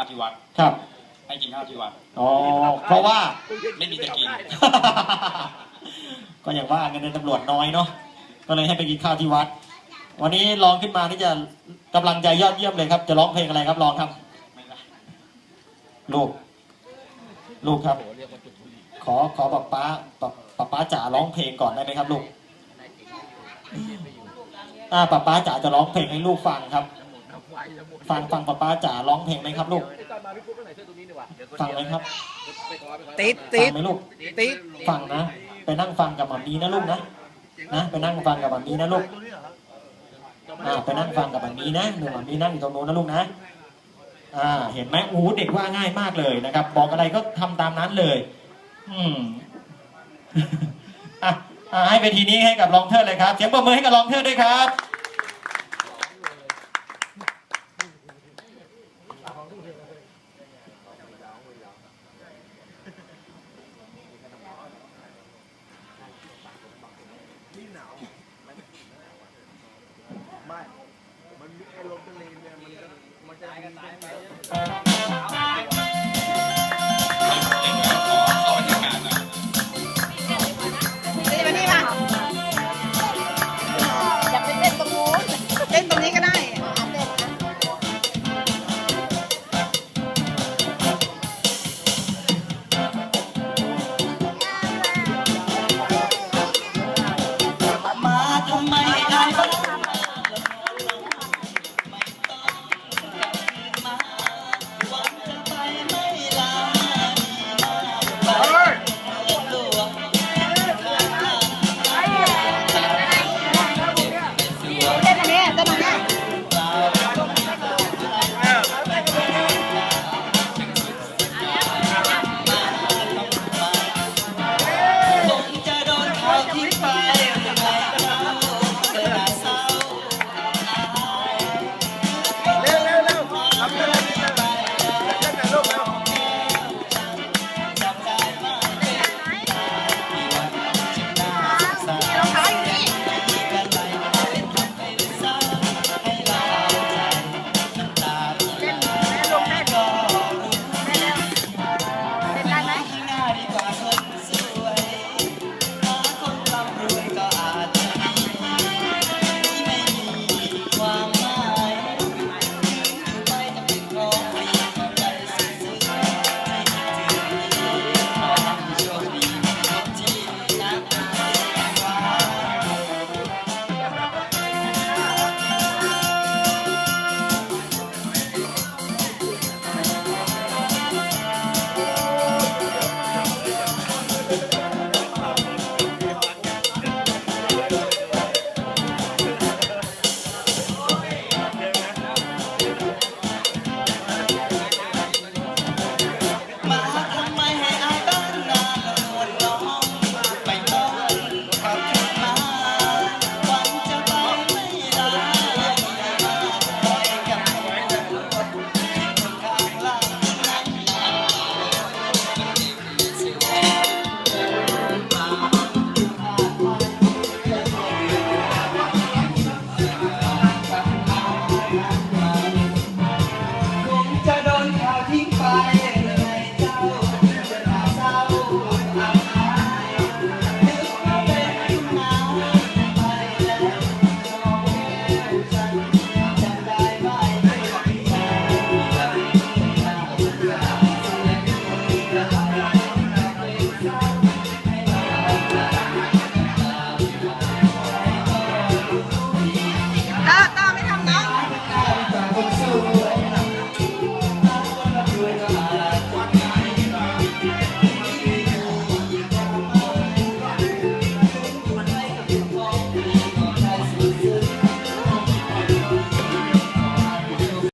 ข้าวที่วัดครับ ให้กินข้าวที่วัดอ๋อ เพราะว่า ไม่มีจะกิน ก็อย่างว่าเงินเดือนตำรวจน้อยเนาะ ก็เลยให้ไปกินข้าวที่วัด วันนี้ลองขึ้นมาที่จะกำลังใจยอดเยี่ยมเลยครับ จะร้องเพลงอะไรครับลองครับไม่ได้ลูก ลูกครับ ขอขอป๊าป๊าป๊าป๊าป๊าจ๋าร้องเพลงก่อนได้ไหมครับ ลูกอ่าป๊าป๊าจ๋าจะร้องเพลงให้ลูกฟังครับ ฟังฟังป๊าป๊าจ๋าร้องเพลงไหมครับลูกฟังไหมครับติดฟัติงดไหมลูกติดฟังนะ ไปนั่งฟังกับหมามีนะลูกนะนะไปนั่งฟังกับหมามีนะลูกอ่าไปนั่งฟังกับหมามีนะหนูหมามีนั่งอยู่ตรงโน้นนะลูกนะอ่าเห็นไหมโอ้โหเด็กว่าง่ายมากเลยนะครับ บอกอะไรก็ทำตามนั้นเลย อืมอะอะให้เวทีนี้ให้กับลองเทอร์เลยครับเสียงปรบมือให้กับลองเทอร์ด้วยครับ นาวไม่ มันมีอารมณ์ทะเลเนี่ยมันจะมันจะมีเป็นแบบ